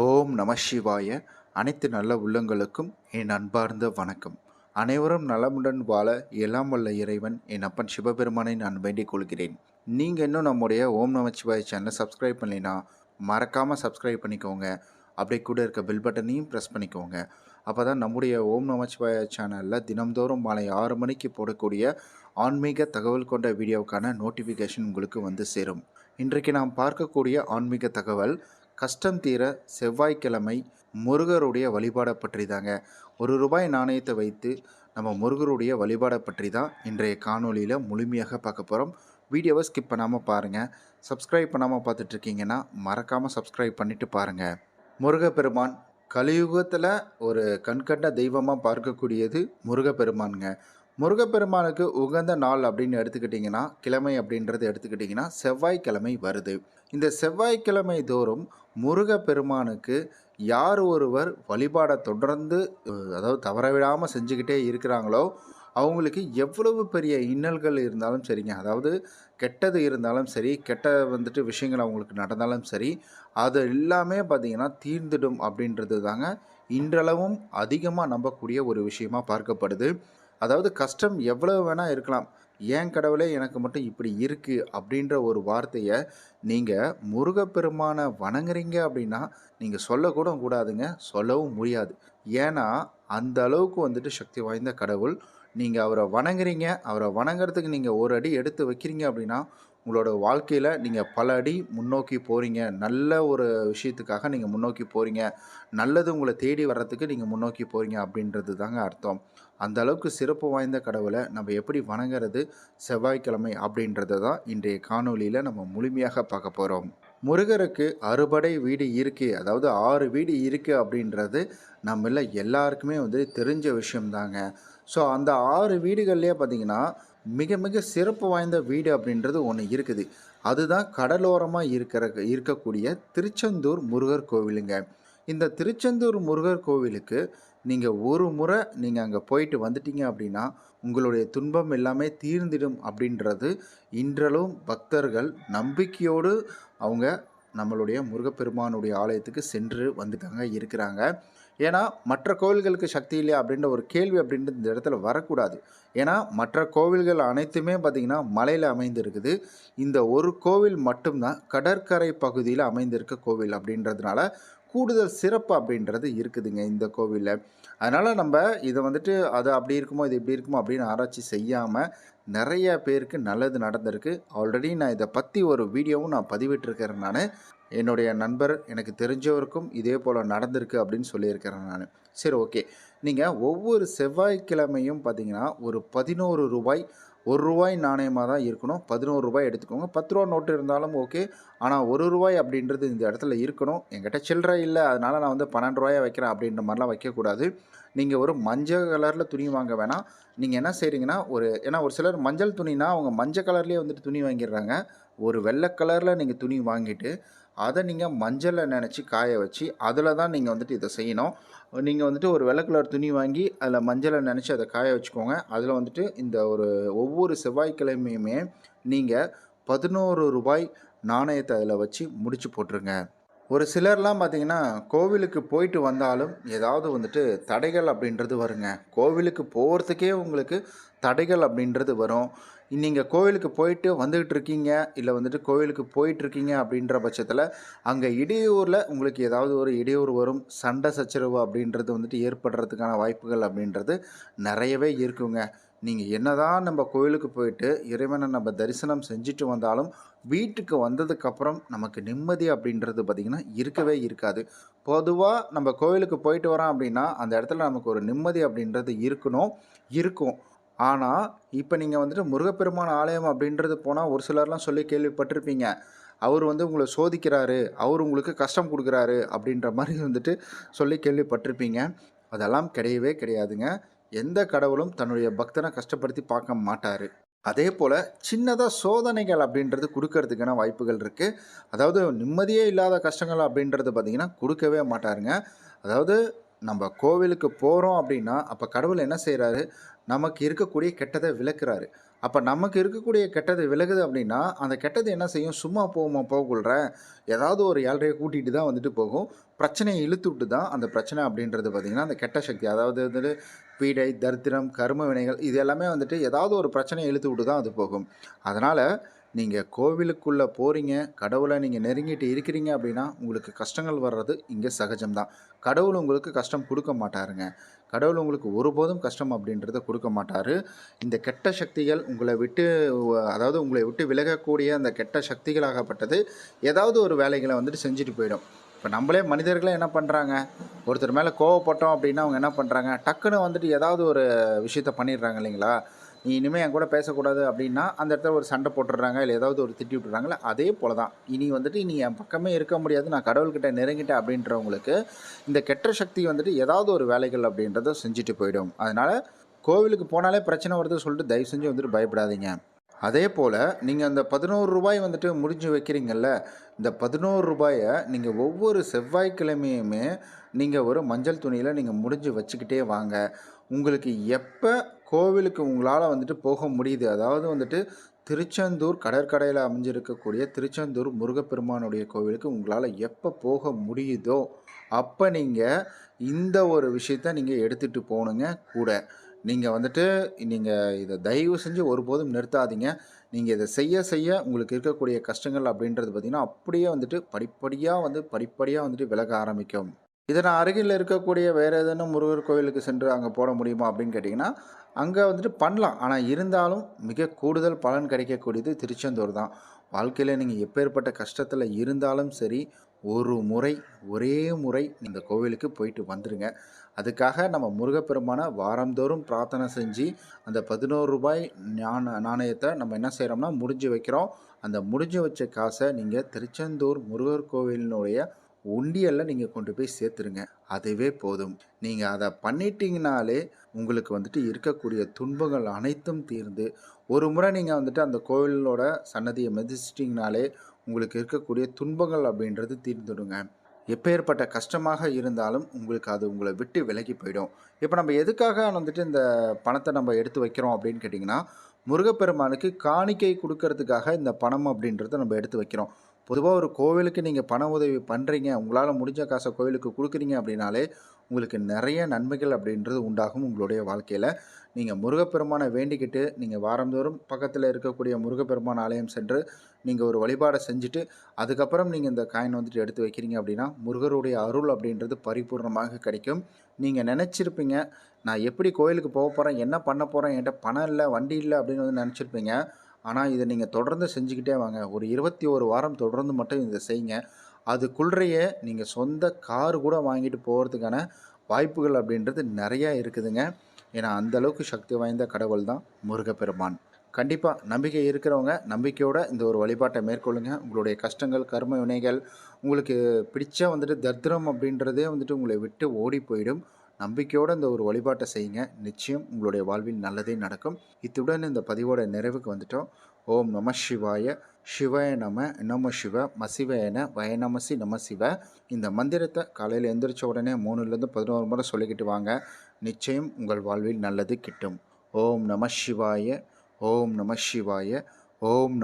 ஓம் நம சிவாய. அனைத்து நல்ல உள்ளங்களுக்கும் என் அன்பார்ந்த வணக்கம். அனைவரும் நலமுடன் வாழ எல்லாம் வல்ல இறைவன் என் அப்பன் சிவபெருமானை நான் வேண்டிக் கொள்கிறேன். நீங்கள் இன்னும் நம்முடைய ஓம் நமச்சிவாய சேனலை சப்ஸ்கிரைப் பண்ணினா மறக்காமல் சப்ஸ்கிரைப் பண்ணிக்கோங்க. அப்படியே கூட இருக்க பெல் பட்டனையும் ப்ரெஸ் பண்ணிக்கோங்க. அப்போ தான் நம்முடைய ஓம் நமச்சிவாய சேனலில் தினம்தோறும் மாலை ஆறு மணிக்கு போடக்கூடிய ஆன்மீக தகவல் கொண்ட வீடியோவுக்கான நோட்டிஃபிகேஷன் உங்களுக்கு வந்து சேரும். இன்றைக்கு நாம் பார்க்கக்கூடிய ஆன்மீக தகவல் கஷ்டம் தீர செவ்வாய்க்கிழமை முருகருடைய வழிபாடை பற்றி தாங்க ஒரு ரூபாய் நாணயத்தை வைத்து நம்ம முருகருடைய வழிபாடை பற்றி தான் இன்றைய காணொளியில் முழுமையாக பார்க்க போகிறோம் வீடியோவை ஸ்கிப் பண்ணாமல் பாருங்கள் சப்ஸ்கிரைப் பண்ணாமல் பார்த்துட்ருக்கீங்கன்னா மறக்காமல் சப்ஸ்கிரைப் பண்ணிவிட்டு பாருங்கள் முருகப்பெருமான் கலியுகத்தில் ஒரு கண்கண்ட தெய்வமாக பார்க்கக்கூடியது முருகப்பெருமானுங்க. முருகப்பெருமானுக்கு உகந்த நாள் அப்படின்னு எடுத்துக்கிட்டிங்கன்னா கிழமை அப்படின்றது எடுத்துக்கிட்டிங்கன்னா செவ்வாய்க்கிழமை வருது. இந்த செவ்வாய்க்கிழமை தோறும் முருகப்பெருமானுக்கு யார் ஒருவர் வழிபாடை தொடர்ந்து அதாவது தவறவிடாமல் செஞ்சுக்கிட்டே இருக்கிறாங்களோ அவங்களுக்கு எவ்வளவு பெரிய இன்னல்கள் இருந்தாலும் சரிங்க. அதாவது கெட்டது இருந்தாலும் சரி கெட்ட வந்துட்டு விஷயங்கள் அவங்களுக்கு நடந்தாலும் சரி அது எல்லாமே பார்த்திங்கன்னா தீர்ந்துடும் அப்படின்றது தாங்க இன்றளவும் அதிகமாக நம்பக்கூடிய ஒரு விஷயமாக பார்க்கப்படுது. அதாவது கஷ்டம் எவ்வளவு வேணால் இருக்கலாம். ஏன் கடவுளே எனக்கு மட்டும் இப்படி இருக்குது அப்படின்ற ஒரு வார்த்தையை நீங்கள் முருகப்பெருமானை வணங்குறீங்க அப்படின்னா நீங்கள் சொல்லக்கூட கூடாதுங்க. சொல்லவும் முடியாது. ஏன்னா அந்த அளவுக்கு வந்துட்டு சக்தி வாய்ந்த கடவுள். நீங்கள் அவரை வணங்குறீங்க. அவரை வணங்குறதுக்கு நீங்கள் ஒரு அடி எடுத்து வைக்கிறீங்க அப்படின்னா உங்களோட வாழ்க்கையில் நீங்கள் பல அடி முன்னோக்கி போகிறீங்க நல்ல ஒரு விஷயத்துக்காக நீங்கள் முன்னோக்கி போகிறீங்க நல்லது உங்களை தேடி வர்றதுக்கு நீங்கள் முன்னோக்கி போகிறீங்க அப்படின்றது தாங்க அர்த்தம். அந்த அளவுக்கு சிறப்பு வாய்ந்த கடவுளை நம்ம எப்படி வணங்குறது செவ்வாய்க்கிழமை அப்படின்றத தான் இன்றைய காணொளியில் நம்ம முழுமையாக பார்க்க போகிறோம் முருகருக்கு அறுபடை வீடு இருக்குது அதாவது ஆறு வீடு இருக்குது அப்படின்றது நம்மள எல்லாருக்குமே வந்து தெரிஞ்ச விஷயம்தாங்க. ஸோ அந்த ஆறு வீடுகள்லேயே பார்த்தீங்கன்னா மிக மிக சிறப்பு வாய்ந்த வீடு அப்படின்றது ஒன்று இருக்குது. அதுதான் கடலோரமாக இருக்கிற இருக்கக்கூடிய திருச்செந்தூர் முருகர் கோவிலுங்க. இந்த திருச்செந்தூர் முருகர் கோவிலுக்கு நீங்கள் ஒரு முறை நீங்கள் அங்கே போயிட்டு வந்துட்டீங்க அப்படின்னா உங்களுடைய துன்பம் எல்லாமே தீர்ந்திடும் அப்படின்றது இன்றளவும் பக்தர்கள் நம்பிக்கையோடு அவங்க நம்மளுடைய முருகப்பெருமானுடைய ஆலயத்துக்கு சென்று வந்துட்டாங்க இருக்கிறாங்க. ஏன்னா மற்ற கோவில்களுக்கு சக்தி இல்லையா அப்படின்ற ஒரு கேள்வி அப்படின்றது இந்த இடத்துல வரக்கூடாது. ஏன்னா மற்ற கோவில்கள் அனைத்துமே பார்த்திங்கன்னா மலையில் அமைந்திருக்குது. இந்த ஒரு கோவில் மட்டும்தான் கடற்கரை பகுதியில் அமைந்திருக்க கோவில் அப்படின்றதுனால கூடுதல் சிறப்பு அப்படின்றது இருக்குதுங்க இந்த கோவிலில். அதனால் நம்ம இதை வந்துட்டு அது அப்படி இருக்குமோ இது இப்படி இருக்குமோ அப்படின்னு ஆராய்ச்சி செய்யாமல் நிறைய பேருக்கு நல்லது நடந்திருக்கு. ஆல்ரெடி நான் இதை பற்றி ஒரு வீடியோவும் நான் பதிவிட்டிருக்கிறேன் நான். என்னுடைய நண்பர் எனக்கு தெரிஞ்சவருக்கும் இதே போல் நடந்திருக்கு அப்படின்னு சொல்லியிருக்கிறேன் நான். சரி ஓகே. நீங்கள் ஒவ்வொரு செவ்வாய்க்கிழமையும் பார்த்தீங்கன்னா ஒரு பதினோரு ரூபாய் ஒரு ரூபாய் நாணயமாக தான் இருக்கணும். பதினோரு ரூபாய் எடுத்துக்கோங்க. பத்து ரூபா நோட்டு இருந்தாலும் ஓகே. ஆனால் ஒரு ரூபாய் அப்படின்றது இந்த இடத்துல இருக்கணும். என்கிட்ட சில்லறை இல்லை. அதனால் நான் வந்து பன்னெண்டு ரூபாயை வைக்கிறேன் அப்படின்ற மாதிரிலாம் வைக்கக்கூடாது. நீங்கள் ஒரு மஞ்சள் கலரில் துணி வாங்க வேணாம். நீங்கள் என்ன செய்கிறீங்கன்னா ஒரு ஏன்னா ஒரு சிலர் மஞ்சள் துணினா அவங்க மஞ்சள் கலர்லேயே வந்துட்டு துணி வாங்கிடுறாங்க. ஒரு வெள்ளை கலரில் நீங்கள் துணி வாங்கிட்டு அதை நீங்கள் மஞ்சளை நினச்சி காய வச்சு அதில் தான் நீங்கள் வந்துட்டு இதை செய்யணும். நீங்கள் வந்துட்டு ஒரு வெள்ளை கலர் துணி வாங்கி அதில் மஞ்சளை நினச்சி அதை காய வச்சுக்கோங்க. அதில் வந்துட்டு இந்த ஒரு ஒவ்வொரு செவ்வாய்க்கிழமையுமே நீங்கள் பதினோரு ரூபாய் நாணயத்தை அதில் வச்சு முடிச்சு போட்டுருங்க. ஒரு சிலர்லாம் பார்த்தீங்கன்னா கோவிலுக்கு போயிட்டு வந்தாலும் ஏதாவது வந்துட்டு தடைகள் அப்படின்றது வருங்க. கோவிலுக்கு போகிறதுக்கே உங்களுக்கு தடைகள் அப்படின்றது வரும். நீங்கள் கோவிலுக்கு போயிட்டு வந்துக்கிட்டு இருக்கீங்க இல்லை வந்துட்டு கோவிலுக்கு போயிட்டுருக்கீங்க அப்படின்ற பட்சத்தில் அங்கே இடையூரில் உங்களுக்கு ஏதாவது ஒரு இடையூறு வரும். சண்டை சச்சரவு அப்படின்றது வந்துட்டு ஏற்படுறதுக்கான வாய்ப்புகள் அப்படின்றது நிறையவே இருக்குங்க. நீங்கள் என்னதான் நம்ம கோவிலுக்கு போயிட்டு இறைவனை நம்ம தரிசனம் செஞ்சுட்டு வந்தாலும் வீட்டுக்கு வந்ததுக்கப்புறம் நமக்கு நிம்மதி அப்படின்றது பார்த்திங்கன்னா இருக்கவே இருக்காது. பொதுவாக நம்ம கோவிலுக்கு போயிட்டு வரோம் அப்படின்னா அந்த இடத்துல நமக்கு ஒரு நிம்மதி அப்படின்றது இருக்கணும் இருக்கும். ஆனால் இப்போ நீங்கள் வந்துட்டு முருகப்பெருமான் ஆலயம் அப்படின்றது போனால் ஒரு சிலர்லாம் சொல்லி கேள்விப்பட்டிருப்பீங்க. அவர் வந்து உங்களை சோதிக்கிறாரு அவர் உங்களுக்கு கஷ்டம் கொடுக்குறாரு அப்படின்ற மாதிரி வந்துட்டு சொல்லி கேள்விப்பட்டிருப்பீங்க. அதெல்லாம் கிடையவே கிடையாதுங்க. எந்த கடவுளும் தன்னுடைய பக்தனை கஷ்டப்படுத்தி பார்க்க மாட்டார். அதே போல் சின்னதாக சோதனைகள் அப்படின்றது கொடுக்கறதுக்கான வாய்ப்புகள் இருக்குது அதாவது நிம்மதியே இல்லாத கஷ்டங்கள் அப்படின்றது பார்த்திங்கன்னா கொடுக்கவே மாட்டாருங்க. அதாவது நம்ம கோவிலுக்கு போகிறோம் அப்படின்னா அப்போ கடவுள் என்ன செய்கிறாரு நமக்கு இருக்கக்கூடிய கெட்டதை விளக்குறாரு. அப்போ நமக்கு இருக்கக்கூடிய கெட்டது விலகுது அப்படின்னா அந்த கெட்டது என்ன செய்யும்? சும்மா போகுமா போகக்குள்ள ஏதாவது ஒரு ஏழ்றையை கூட்டிகிட்டு தான் வந்துட்டு போகும். பிரச்சனையை இழுத்து விட்டு தான் அந்த பிரச்சனை அப்படின்றது பார்த்திங்கன்னா அந்த கெட்ட சக்தி. அதாவது வந்துட்டு பீடை தரித்திரம் கர்ம வினைகள் இது எல்லாமே வந்துட்டு ஏதாவது ஒரு பிரச்சனையை இழுத்து விட்டு தான் அது போகும். அதனால் நீங்கள் கோவிலுக்குள்ளே போகிறீங்க கடவுளை நீங்கள் நெருங்கிட்டு இருக்கிறீங்க அப்படின்னா உங்களுக்கு கஷ்டங்கள் வர்றது இங்கே சகஜம்தான். கடவுள் உங்களுக்கு கஷ்டம் கொடுக்க மாட்டாருங்க. கடவுள் உங்களுக்கு ஒருபோதும் கஷ்டம் அப்படின்றத கொடுக்க மாட்டார். இந்த கெட்ட சக்திகள் உங்களை விட்டு அதாவது உங்களை விட்டு விலகக்கூடிய அந்த கெட்ட சக்திகளாகப்பட்டது ஏதாவது ஒரு வேலைகளை வந்துட்டு செஞ்சுட்டு போயிடும். இப்போ நம்மளே மனிதர்களே என்ன பண்ணுறாங்க ஒருத்தர் மேலே கோவப்பட்டோம் அப்படின்னா அவங்க என்ன பண்ணுறாங்க டக்குன்னு வந்துட்டு ஏதாவது ஒரு விஷயத்த பண்ணிடுறாங்க இல்லைங்களா? நீ இனிமேல் என் கூட பேசக்கூடாது அப்படின்னா அந்த இடத்துல ஒரு சண்டை போட்டுடுறாங்க இல்லை ஏதாவது ஒரு திட்டி விட்டுறாங்களே அதே போல தான் இனி வந்துட்டு இனி என் பக்கமே இருக்க முடியாது நான் கடவுள்கிட்ட நெருங்கிட்டேன் அப்படின்றவங்களுக்கு இந்த கெட்ட சக்தி வந்துட்டு ஏதாவது ஒரு வேலைகள் அப்படின்றத செஞ்சுட்டு போயிடும். அதனால் கோவிலுக்கு போனாலே பிரச்சனை வருது சொல்லிட்டு தயவு செஞ்சு வந்துட்டு பயப்படாதீங்க. அதே போல் நீங்கள் அந்த பதினோரு ரூபாய் வந்துட்டு முடிஞ்சு வைக்கிறீங்கல்ல இந்த பதினோரு ரூபாயை நீங்கள் ஒவ்வொரு செவ்வாய்க்கிழமையுமே நீங்கள் ஒரு மஞ்சள் துணியில் நீங்கள் முடிஞ்சு வச்சுக்கிட்டே வாங்க. உங்களுக்கு எப்போ கோவிலுக்கு உங்களால் வந்துட்டு போக முடியுது. அதாவது வந்துட்டு திருச்செந்தூர் கடற்கரையில் அமைஞ்சிருக்கக்கூடிய திருச்செந்தூர் முருகப்பெருமானுடைய கோவிலுக்கு உங்களால் எப்போ போக முடியுதோ அப்போ நீங்கள் இந்த ஒரு விஷயத்த நீங்கள் எடுத்துகிட்டு போகணுங்க கூட. நீங்கள் வந்துட்டு நீங்கள் இதை தயவு செஞ்சு ஒருபோதும் நிறுத்தாதீங்க. நீங்கள் இதை செய்ய செய்ய உங்களுக்கு இருக்கக்கூடிய கஷ்டங்கள் அப்படின்றது பார்த்திங்கன்னா அப்படியே வந்துட்டு படிப்படியாக வந்து படிப்படியாக வந்துட்டு விலக ஆரம்பிக்கும். இதை நான் அருகில் இருக்கக்கூடிய வேறு ஏதேனும் முருகர் கோவிலுக்கு சென்று அங்கே போட முடியுமா அப்படின்னு கேட்டிங்கன்னா அங்கே வந்துட்டு பண்ணலாம். ஆனால் இருந்தாலும் மிக கூடுதல் பலன் கிடைக்கக்கூடியது திருச்செந்தூர் தான். வாழ்க்கையில் நீங்கள் எப்பேற்பட்ட கஷ்டத்தில் இருந்தாலும் சரி ஒரு முறை ஒரே முறை இந்த கோவிலுக்கு போயிட்டு வந்துடுங்க அதுக்காக நம்ம முருகப்பெருமானை வாரந்தோறும் பிரார்த்தனை செஞ்சு அந்த பதினோரு ரூபாய் ஞான நாணயத்தை நம்ம என்ன செய்கிறோம்னா முடிஞ்சு வைக்கிறோம். அந்த முடிஞ்சு வச்ச காசை நீங்கள் திருச்செந்தூர் முருகர் கோவிலினுடைய உண்டியலில் நீங்கள் கொண்டு போய் சேர்த்துருங்க. அதுவே போதும். நீங்கள் அதை பண்ணிட்டீங்கனாலே உங்களுக்கு வந்துட்டு இருக்கக்கூடிய துன்பங்கள் அனைத்தும் தீர்ந்து ஒரு முறை நீங்கள் வந்துட்டு அந்த கோவிலோட சன்னதியை மிதிச்சிட்டிங்கனாலே உங்களுக்கு இருக்கக்கூடிய துன்பங்கள் அப்படின்றது தீர்ந்துடுங்க. எப்பேற்பட்ட கஷ்டமாக இருந்தாலும் உங்களுக்கு அது உங்களை விட்டு விலகி போயிடும். இப்போ நம்ம எதுக்காக வந்துட்டு இந்த பணத்தை நம்ம எடுத்து வைக்கிறோம் அப்படின்னு கேட்டிங்கன்னா முருகப்பெருமானுக்கு காணிக்கை கொடுக்கறதுக்காக இந்த பணம் அப்படின்றத நம்ம எடுத்து வைக்கிறோம். பொதுவாக ஒரு கோவிலுக்கு நீங்கள் பண உதவி பண்ணுறீங்க உங்களால் முடிஞ்ச காசை கோவிலுக்கு கொடுக்குறீங்க அப்படின்னாலே உங்களுக்கு நிறைய நன்மைகள் அப்படின்றது உண்டாகும் உங்களுடைய வாழ்க்கையில். நீங்கள் முருகப்பெருமானை வேண்டிக்கிட்டு நீங்கள் வாரந்தோறும் பக்கத்தில் இருக்கக்கூடிய முருகப்பெருமான் ஆலயம் சென்று நீங்கள் ஒரு வழிபாடை செஞ்சுட்டு அதுக்கப்புறம் நீங்கள் இந்த காயின் வந்துட்டு எடுத்து வைக்கிறீங்க அப்படின்னா முருகருடைய அருள் அப்படின்றது பரிபூர்ணமாக கிடைக்கும். நீங்கள் நினச்சிருப்பீங்க நான் எப்படி கோயிலுக்கு போக போகிறேன் என்ன பண்ண போகிறேன் என்கிட்ட பணம் இல்லை வண்டி இல்லை அப்படின்னு வந்து நினச்சிருப்பீங்க. ஆனால் இதை நீங்கள் தொடர்ந்து செஞ்சுக்கிட்டே வாங்க. ஒரு இருபத்தி ஒரு வாரம் தொடர்ந்து மட்டும் இதை செய்யுங்க. அதுக்குள்ளேயே நீங்கள் சொந்த கார் கூட வாங்கிட்டு போகிறதுக்கான வாய்ப்புகள் அப்படின்றது நிறையா இருக்குதுங்க. ஏன்னா அந்த அளவுக்கு சக்தி வாய்ந்த கடவுள் தான் முருகப்பெருமான். கண்டிப்பாக நம்பிக்கை இருக்கிறவங்க நம்பிக்கையோட இந்த ஒரு வழிபாட்டை மேற்கொள்ளுங்க. உங்களுடைய கஷ்டங்கள் கர்ம வினைகள் உங்களுக்கு பிடிச்ச வந்துட்டு தர்திரம் அப்படின்றதே வந்துட்டு உங்களை விட்டு ஓடி போயிடும். நம்பிக்கையோடு இந்த ஒரு வழிபாட்டை செய்யுங்க. நிச்சயம் உங்களுடைய வாழ்வில் நல்லதே நடக்கும். இத்துடன் இந்த பதிவோட நிறைவுக்கு வந்துட்டோம். ஓம் நம சிவாய சிவய நம நம சிவ மசிவயன வயநமசி நம சிவ இந்த மந்திரத்தை காலையில் எந்திரிச்ச உடனே மூணுலேருந்து பதினோரு முறை சொல்லிக்கிட்டு வாங்க. நிச்சயம் உங்கள் வாழ்வில் நல்லது கிட்டும். ஓம் நம சிவாய ஓம் நம சிவாய ஓம்